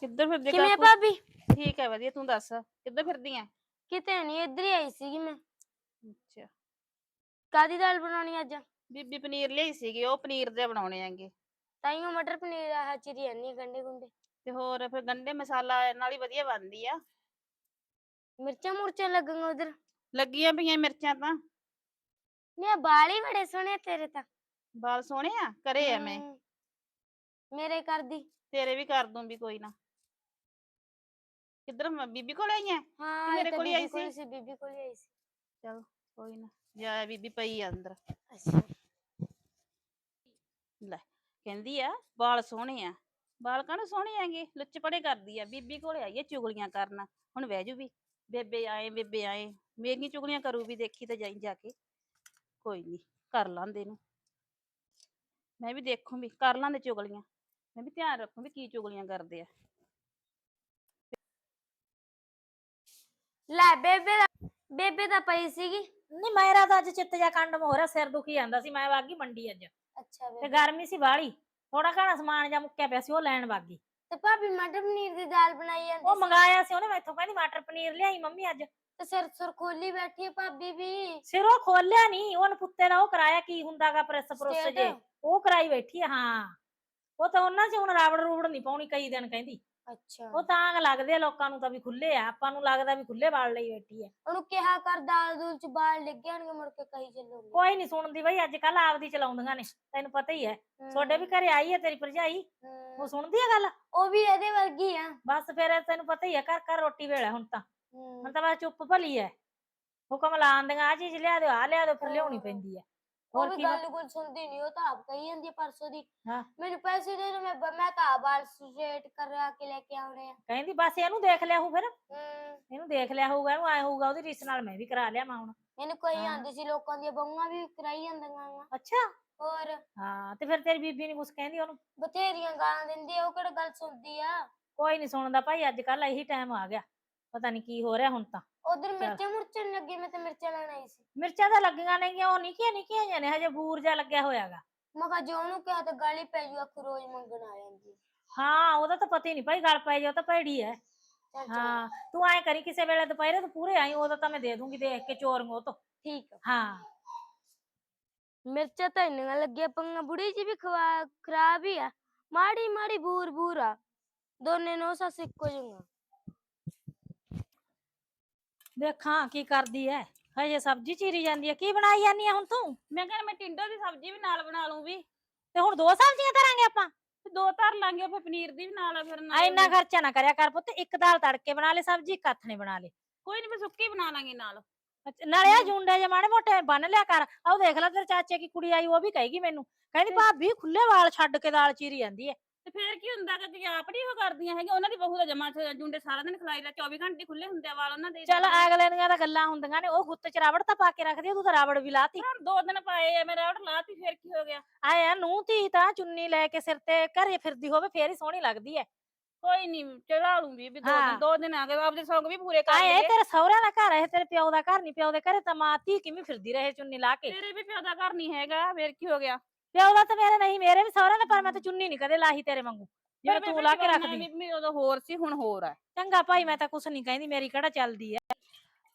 ਕਿੱਧਰ ਫਿਰਦੀ ਕਿਵੇਂ ਕਾਕੂ? ਭਾਬੀ? ਠੀਕ ਹੈ ਵਧੀਆ ਤੂੰ ਦੱਸ ਕਿੱਧਰ ਫਿਰਦੀ ਐ? ਕਿਤੇ ਨਹੀਂ ਇੱਧਰ ਹੀ ਆਈ ਸੀਗੀ ਮੈਂ। ਅੱਛਾ। ਕਾਦੀ ਦਾਲ ਬਣਾਉਣੀ ਅੱਜ? ਬੀਬੀ ਪਨੀਰ ਲਿਆਈ ਸੀਗੀ ਉਹ ਪਨੀਰ ਦੇ ਬਣਾਉਣੇ ਆਂਗੇ ਤਾਈਓ ਮਟਰ ਪਨੀਰ ਆਹ ਚੀਰੀ ਜਾਨੀ ਗੰਡੇ ਗੁੰਡੇ। ਤੇ ਹੋਰ ਫਿਰ ਗੰਡੇ ਮਸਾਲਾ ਨਾਲ ਹੀ ਵਧੀਆ ਬਣਦੀ ਆ। ਮਿਰਚਾਂ ਮੁਰਚਾਂ ਲੱਗਣਗੀਆਂ ਉਧਰ? ਲੱਗੀਆਂ ਪਈਆਂ ਮਿਰਚਾਂ ਤਾਂ। ਨੇ ਬਾਲ ਹੀ ਬੜੇ ਸੋਹਣੇ ਆ ਤੇਰੇ ਤਾਂ। ਬਾਲ ਸੋਹਣੇ ਆ? ਕਰੇ ਆ ਮੈਂ ਹਮ, ਮੇਰੇ ਕਰਦੀ। ਤੇਰੇ ਵੀ ਕਰ ਦੂੰ ਵੀ ਕੋਈ ਨਾ। ਕਿੱਧਰ ਮੈਂ ਬੀਬੀ ਕੋਲ ਆਈ ਐ? ਹਾਂ ਮੇਰੇ ਤਾਂ ਕੋਲ ਹੀ ਬੀਬੀ ਆਈ ਕੋਲ ਸੀ? ਬੀਬੀ ਕੋਲ ਹੀ ਆਈ ਸੀ। ਚਲ ਕੋਈ ਨਾ। ਜਾ ਬੀਬੀ ਪਈ ਆ ਅੰਦਰ। ਅੱਛਾ। ਲੈ ਕਹਿੰਦੀ ਆ ਬਾਲ ਸੋਹਣੇ ਆ। ਬਾਲ ਕਾਹਨੂੰ ਸੋਹਣੇ ਆਂਗੇ ਲੁੱਚਪੜੇ ਕਰਦੀ ਆ। ਬੀਬੀ ਕੋਲੇ ਆਈ ਆ ਚੁਗਲੀਆਂ ਕਰਨ। ਹੁਣ ਬਹਿ ਜੂ ਵੀ। ਬੇਬੇ ਆਏ ਬੇਬੇ ਆਏ। ਮੇਰੀਆਂ ਚੁਗਲੀਆਂ ਕਰੂ ਵੀ ਦੇਖੀ ਤੇ ਜਾਈ ਜਾ ਕੇ। ਕੋਈ ਨਹੀਂ ਕਰ ਲਾਂਦੇ ਨੂੰ ਮੈਂ ਵੀ ਦੇਖੂੰ ਵੀ ਕਰ ਲਾਂਦੇ ਚੁਗਲੀਆਂ। ਮੈਂ ਵੀ ਧਿਆਨ ਰੱਖੂੰ ਵੀ ਕੀ ਚੁਗਲੀਆਂ ਕਰਦੇ ਆ। ਲੈ ਬੇਬੇ ਦਾ ਬੇਬੇ ਤਾਂ ਪਈ ਸੀਗੀ। ਨਹੀਂ ਮੇਰਾ ਤਾਂ ਅੱਜ ਚਿੱਤ ਜਾ ਕੰਡਮ ਹੋ ਰਿਹਾ ਸਿਰ ਦੁਖੀ ਜਾਂਦਾ ਸੀ ਮੈਂ ਵਾਗੀ ਮੰਡੀ ਅੱਜ। ਅੱਛਾ ਤੇ ਬੇਬੇ। ਗਰਮੀ ਸੀ ਬਾਹਲੀ ਥੋੜਾ ਘਣਾ ਸਮਾਨ ਜਾਂ ਮੁੱਕਿਆ ਪਿਆ ਸੀ ਉਹ ਲੈਣ ਵਾਗੀ। ਤੇ ਭਾਬੀ ਮਟਰ ਪਨੀਰ ਦੀ ਦਾਲ ਬਣਾਈ ਜਾਂਦੀ ਉਹ ਸੀ। ਮੰਗਾਇਆ ਸੀ ਉਹਨੇ ਮੈਥੋਂ ਕਹਿੰਦੀ ਮਟਰ ਪਨੀਰ ਲਿਆਈ ਮੰਮੀ ਅੱਜ। ਤੇ ਸਿਰ ਸੁਰ ਖੋਲੀ ਬੈਠੀ ਹੈ ਭਾਬੀ ਵੀ। ਸਿਰੋਂ ਖੋਲਿਆ ਨਹੀਂ ਉਹਨ ਪੁੱਤੇ ਦਾ ਉਹ ਕਰਾਇਆ ਕੀ ਹੁੰਦਾਗਾ ਪ੍ਰੈਸ ਪ੍ਰੋਸ State? ਜੇ ਉਹ ਕਰਾਈ ਬੈਠੀ ਆ ਹਾਂ। ਉਹ ਤਾਂ ਉਹਨਾਂ 'ਚ ਹੁਣ ਰਾਵੜ ਰੂਵੜ ਨਹੀਂ ਪਾਉਣੀ ਕਈ ਦਿਨ ਕਹਿੰਦੀ। ਅੱਛਾ। ਉਹ ਤਾਂ ਲੱਗਦੇ ਆ ਲੋਕਾਂ ਨੂੰ ਤਾਂ ਵੀ ਖੁੱਲੇ ਆ ਆਪਾਂ ਨੂੰ ਲੱਗਦਾ ਵੀ ਖੁੱਲੇ ਵਾਲ ਲਈ ਬੈਠੀ ਆ। ਉਹਨੂੰ ਕਿਹਾ ਕਰ ਦਾਲ ਦੂਲ ਚ ਬਾਲ ਡਿੱਗ ਜਾਣਗੇ ਮੁੜ ਕੇ ਕਹੀ ਚੱਲੂਗੀ। ਕੋਈ ਨਹੀਂ ਸੁਣਦੀ ਬਈ ਅੱਜ ਕੱਲ ਆਪਦੀ ਚਲਾਉਂਦੀਆਂ ਨੇ ਤੈਨੂੰ ਪਤਾ ਹੀ ਹੈ। ਤੁਹਾਡੇ ਵੀ ਘਰੇ ਆਈ ਹੈ ਤੇਰੀ ਭਰਜਾਈ? ਉਹ ਸੁਣਦੀ ਆ ਗੱਲ? ਉਹ ਵੀ ਇਹਦੇ ਵਰਗੀ ਆ। ਬਸ ਫਿਰ ਤੈਨੂੰ ਪਤਾ ਹੀ ਹੈ ਘਰ ਘਰ ਰੋਟੀ ਵੇਲੇ ਹੁਣ ਤਾਂ। ਹੁਣ ਤਾਂ ਬਸ ਚੁੱਪ ਭਲੀ ਐ ਹੁਕਮ ਲਾਉਂਦੀਆਂ ਆ ਚੀਜ਼ ਲਿਆ ਦਿਓ ਆ ਲਿਆ ਦਿਓ ਫਿਰ ਲਿਆਉਣੀ ਹਾਂ। ਪੈਂਦੀ ਉਹ ਹੋਰ ਕੀ ਗੱਲ ਗੁੱਲ? ਸੁਣਦੀ ਨਹੀਂ ਉਹ ਤਾਂ ਆਪ ਕਹੀ ਜਾਂਦੀ ਆ ਪਰਸੋਂ ਦੀ। ਹਾਂ। ਮੈਨੂੰ ਪੈਸੇ ਦੇ ਦੋ ਮੈਂ ਬ- ਮੈਂ ਤਾਂ ਬਾਲ ਸਟ੍ਰੇਟ ਕਰਾ ਕੇ ਲੈ ਕੇ ਆਉਣੇ ਆ। ਕਹਿੰਦੀ ਬਸ ਇਹਨੂੰ ਦੇਖ ਲਿਆ ਹੋਊ ਫਿਰ। ਹਮ, ਇਹਨੂੰ ਦੇਖ ਲਿਆ ਹੋਊਗਾ ਇਹਨੂੰ ਆਇਆ ਹੋਊਗਾ ਉਹਦੀ ਰੀਸ ਨਾਲ ਮੈਂ ਵੀ ਕਰਾ ਲਿਆ ਮੈਂ ਹੁਣ। ਮੈਨੂੰ ਕੋਈ ਹਾਂ। ਆਂਦੀ ਸੀ ਲੋਕਾਂ ਦੀਆਂ ਬਹੂਆਂ ਵੀ ਕਰਾਈ ਜਾਂਦੀਆਂ ਵਾ ਅੱਛਾ। ਹੋਰ? ਹਾਂ ਤੇ ਫਿਰ ਤੇਰੀ ਬੀਬੀ ਨਹੀਂ ਕੁਛ ਕਹਿੰਦੀ ਉਹਨੂੰ? ਬਥੇਰੀਆਂ ਗਾਲਾਂ ਦਿੰਦੀ ਆ ਉਹ ਕਿਹੜਾ ਗੱਲ ਸੁਣਦੀ ਆ? ਕੋਈ ਨਹੀਂ ਸੁਣਦਾ ਭਾਈ ਅੱਜ ਕੱਲ ਇਹੀ ਟਾਈਮ ਆ ਗਿਆ। ਪਤਾ ਨਹੀਂ ਕੀ ਹੋ ਰਿਹਾ ਹੁਣ ਤਾਂ। ਉਧਰ ਮਿਰਚਾਂ ਮੁਰਚਾਂ ਨੀ ਲੱਗੀ ਮੈਂ ਤਾਂ ਮਿਰਚਾਂ ਲੈਣ ਆਈ ਸੀ। ਮਿਰਚਾਂ ਤਾਂ ਲੱਗੀਆਂ ਨੇਗੀਆਂ ਉਹ ਨਿੱਕੀਆਂ ਨਿੱਕੀਆਂ ਜਿਹੀਆਂ ਨੇ ਹਜੇ ਬੂਰ ਜਿਹਾ ਲੱਗਿਆ ਹੋਇਆਗਾ। ਮੈਂ ਕਿਹਾ ਜੋ ਉਹਨੂੰ ਕਿਹਾ ਤਾਂ ਗਾਲੀ ਪੈ ਜੂ ਆਖੂ ਰੋਜ਼ ਮੰਗਣ ਆ ਜਾਂਦੀ ਆ। ਹਾਂ ਉਹਦਾ ਤਾਂ ਪਤਾ ਹੀ ਨਹੀਂ ਭਾਈ ਗੱਲ ਪੈ ਜਾ ਉਹ ਤਾਂ ਭੈੜੀ ਐ ਚੱਲ ਚੰਗਾ, ਹਾਂ ਤੂੰ ਐ ਕਰੀ ਕਿਸੇ ਵੇਲੇ ਦੁਪਹਿਰੇ ਤੂੰ ਪੂਰੇ ਆਈ ਉਦੋਂ ਤਾਂ ਮੈਂ ਦੇ ਦੂੰਗੀ ਦੇਖ ਕੇ ਚੋਰੀਆਂ ਉਹ ਤੋਂ ਠੀਕ ਆ ਹਾਂ। ਮਿਰਚਾਂ ਤਾਂ ਇੰਨੀਆਂ ਲੱਗੀਆਂ ਪੰਗਾ ਬੁੜੀ ਜੀ ਵੀ ਖਵਾ ਖਰਾਬ ਹੀ ਆ। ਮਾੜੀ ਮਾੜੀ ਬੂਰ ਬੂਰ ਆ। ਦੋਨੇ ਨੋ ਸੱਸ ਇੱਕੋ ਜਿਹੀਆਂ। ਦੇਖਾਂ ਕੀ ਕਰਦੀ ਐ। ਹਜੇ ਸਬਜ਼ੀ ਚੀਰੀ ਜਾਂਦੀ ਐ। ਕੀ ਬਣਾਈ ਜਾਂਦੀ ਐ ਹੁਣ ਤੂੰ? ਮੈਂ ਕਹਿੰਦਾ ਮੈਂ ਟਿੰਡੋ ਦੀ ਸਬਜ਼ੀ ਵੀ ਨਾਲ ਬਣਾ ਲੂੰ ਵੀ। ਤੇ ਹੁਣ ਦੋ ਸਬਜ਼ੀਆਂ ਧਰਾਂਗੇ ਆਪਾਂ? ਤੇ ਦੋ ਧਰ ਲਾਂਗੇ ਫਿਰ ਪਨੀਰ ਦੀ ਵੀ ਨਾਲ ਫਿਰ ਆ ਨਾਲ ਇੰਨਾ ਖਰਚਾ ਨਾ ਕਰਿਆ ਕਰ ਪੁੱਤ ਇੱਕ ਦਾਲ ਤੜਕੇ ਬਣਾ ਲੈ ਸਬਜ਼ੀ ਇੱਕ ਹੱਥ ਨੇ ਬਣਾ ਲੈ। ਕੋਈ ਨਹੀਂ ਮੈਂ ਸੁੱਕੀ ਬਣਾ ਲਾਂਗੇ ਨਾਲ। ਅੱਛਾ, ਨਾਲੇ ਆ ਜੁੰਡੇ ਜੇ ਮਾੜੇ ਮੋਟੇ ਬੰਨ ਲਿਆ ਕਰ। ਆਹ ਦੇਖ ਲੈ ਤੇਰੇ ਚਾਚੇ ਕੀ ਕੁੜੀ ਆਈ ਉਹ ਵੀ ਕਹੇਗੀ ਮੈਨੂੰ। ਕਹਿੰਦੀ ਭਾਬੀ ਖੁੱਲੇ ਵਾਲ ਛੱਡ ਕੇ ਦਾਲ ਚੀਰੀ ਜਾਂਦੀ ਐ। ਤੇ ਫਿਰ ਕੀ ਹੁੰਦਾ ਕਿ ਆਪ ਨਹੀਂ ਉਹ ਕਰਦੀਆਂ ਹੈਗੀਆਂ ਉਹਨਾਂ ਦੀ ਬਹੂ ਦਾ ਜਮਾ ਜੁੰਡੇ ਸਾਰਾ ਦਿਨ ਖਲਾਈ ਦਾ 24 ਘੰਟੇ ਖੁੱਲੇ ਹੁੰਦੇ ਆ ਵਾਲ ਉਹਨਾਂ ਦੇ। ਚੱਲ ਅਗਲੇ ਦੀਆਂ ਤਾਂ ਗੱਲਾਂ ਹੁੰਦੀਆਂ ਨੇ ਉਹ ਗੁੱਤ ਚ ਰਾਵੜ ਤਾਂ ਪਾ ਕੇ ਰੱਖਦੀ ਆ, ਤੂੰ ਤਾਂ ਰਾਵੜ ਵੀ ਲਾਤੀ। ਹੁਣ ਦੋ ਦਿਨ ਪਾਏ ਆ ਮੇਰਾ ਉਹ ਲਾਤੀ ਫਿਰ ਕੀ ਹੋ ਗਿਆ? ਆਇਆ ਨੂੰ ਧੀ ਤਾਂ ਚੁੰਨੀ ਲੈ ਕੇ ਸਿਰ ਤੇ ਘਰੇ ਫਿਰਦੀ ਹੋਵੇ ਫੇਰ ਹੀ ਸੋਹਣੀ ਲੱਗਦੀ ਐ। ਕੋਈ ਨਹੀਂ ਚੜਾ ਲੂੰਗੀ ਵੀ ਦੋ ਹਾਂ। ਦਿਨ ਦੋ ਦਿਨ ਆ ਗਏ ਆਪਦੇ ਸੌਂਗ ਵੀ ਪੂਰੇ ਕਰ ਆਏ ਲਏ। ਤੇਰੇ ਸਹੁਰਿਆਂ ਦਾ ਘਰ ਹੈ ਤੇਰੇ ਪਿਓ ਦਾ ਘਰ ਨਹੀਂ ਪਿਓ ਦੇ ਘਰੇ ਤਾਂ ਮਾਂ ਧੀ ਕਿਵੇਂ ਫਿਰਦੀ ਰਹੇ ਚੁੰਨੀ ਲਾ ਕੇ? ਤੇਰੇ ਵੀ ਪਿਓ ਦਾ ਘਰ ਨਹੀਂ ਹੈਗਾ ਫਿਰ ਕੀ ਹੋ ਗਿਆ? ਪਿਓ ਦਾ ਤਾਂ ਮੇਰੇ ਨਹੀਂ ਮੇਰੇ ਤਾਂ ਚੁੰਨੀ ਨਹੀਂ ਕਦੇ ਲਾਹੀ ਤੇਰੇ ਵਾਂਗੂ। ਜਿਵੇਂ ਤੂੰ ਲਾ ਕੇ ਰੱਖਦੀ। ਮੰਮੀ ਉਦੋਂ ਹੋਰ ਸੀ ਹੁਣ ਹੋਰ ਆ। ਚੰਗਾ ਭਾਈ ਮੈਂ ਤਾਂ ਕੁਛ ਨਹੀਂ ਕਹਿੰਦੀ ਮੇਰੀ ਕਿਹੜਾ ਚੱਲਦੀ ਐ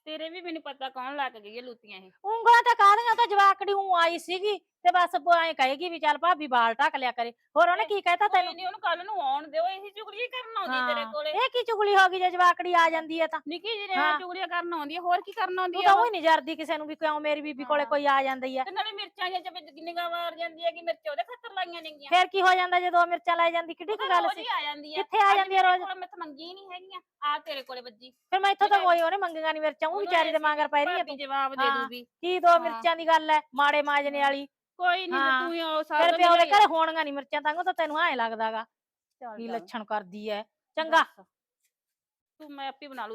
ਤੇਰੇ ਵੀ ਮੈਨੂੰ ਪਤਾ ਕੌਣ ਲਾ ਕੇ ਗਈ ਹੈ ਲੂਤੀਆਂ ਇਹ। ਉਂਗਲਾਂ ਤਾਂ ਕਾਹਦੀਆਂ ਤਾਂ ਜਵਾਕੜੀ ਉਂ ਆਈ ਸੀਗੀ ਤੇ ਬਸ ਐਂ ਕਹੇਗੀ ਵੀ ਚੱਲ ਭਾਬੀ ਬਾਲ ਢੱਕ ਲਿਆ ਕਰੇ। ਹੋਰ ਉਹਨੇ ਕੀ ਕਹਿਤਾ ਤੈਨੂੰ? ਨਹੀਂ ਉਹਨੂੰ ਕੱਲ ਨੂੰ ਆਉਣ ਦਿਓ ਇਹੀ ਚੁਗਲੀ ਕਰਨ ਆਉਂਦੀ ਹੈ ਤੇਰੇ ਹਾਂ, ਕੋਲੇ ਇਹ ਕੀ ਚੁਗਲੀ ਹੋ ਗਈ ਜੇ ਜਵਾਕੜੀ ਆ ਜਾਂਦੀ ਐ ਤਾਂ ਨਿੱਕੀ ਹਾਂ। ਨੇ ਚੁਗਲੀਆਂ ਕਰਨ ਆਉਂਦੀ ਹੈ ਹੋਰ ਕੀ ਕਰਨ ਆਉਂਦੀ ਤੂੰ ਹੈ ਤਾਂ ਉਹ? ਉਹੀ ਨਹੀਂ ਜਰਦੀ ਕਿਸੇ ਨੂੰ ਵੀ ਕਿਉਂ ਮੇਰੀ ਬੀਬੀ ਕੋਲੇ ਹਾਂ। ਕੋਈ ਆ ਜਾਂਦੀ ਐ ਤੇ ਨਾਲੇ ਮਿਰਚਾਂ ਜਾਂ ਚੱਪੇ ਨਿਗਾਹ ਮਾਰ ਜਾਂਦੀ ਹੈ ਕਿ ਮਿਰਚ ਉਹਦੇ ਖੱਤਰ ਲਾਈਆਂ ਨੇਗੀਆਂ ਫੇਰ ਕੀ ਹੋ ਜਾਂਦਾ ਜੇ ਦੋ ਮਿਰਚਾਂ ਲੈ ਜਾਂਦੀ ਕਿੱਡੀ ਕੁ ਗੱਲ ਸੀ ਹੀ ਆ ਜਾਂਦੀ ਹੈ ਕਿੱਥੇ ਆ ਜਾਂਦੀ ਹੈ ਰੋਜ਼ ਮੈਂ ਤਾਂ ਮੰਗੀ ਨਹੀਂ ਹੈਗੀਆਂ ਆ ਤੇਰੇ ਕੋਲੇ ਵੱਜੀ ਫਿਰ ਮੈਂ ਇੱਥੋਂ ਤਾਂ ਹੈ। ਕੋਈ ਉਹਨੇ ਮੰਗੀਆਂ ਨਹੀਂ ਮਿਰਚਾਂ ਉਹ ਵਿਚਾਰੀ ਦੇ ਮਾਂਗਰ ਪੈ ਰਹੀ ਐ ਭਾਬੀ ਜਵਾਬ ਦੇ ਹਾਂ। ਦੂਗੀ ਕੀ ਦੋ ਹਾਂ। ਮਿਰਚਾਂ ਦੀ ਗੱਲ ਐ ਮਾੜੇ ਮਾਜਨੇ ਵਾਲੀ ਕੋਈ ਨਹੀਂ ਹਾਂ। ਤੂੰ ਹੀ ਉਹ ਸਾਰਾ ਤੇਰੇ ਦਿਨ ਪਿਓ ਦੇ ਲਿਆਈ- ਘਰੇ ਹੋਣਗੀਆਂ ਨਹੀਂ ਮਿਰਚਾਂ ਤਾਂ ਤਾਂ ਤੈਨੂੰ ਐਂ ਲੱਗਦਾਗਾ ਚੱਲ ਕੀ ਲੱਛਣ ਕਰਦੀ ਐ। ਚੰਗਾ। ਦੱਸ। ਤੂੰ ਮੈਂ ਆਪੇ ਬਣਾ ਲੂ।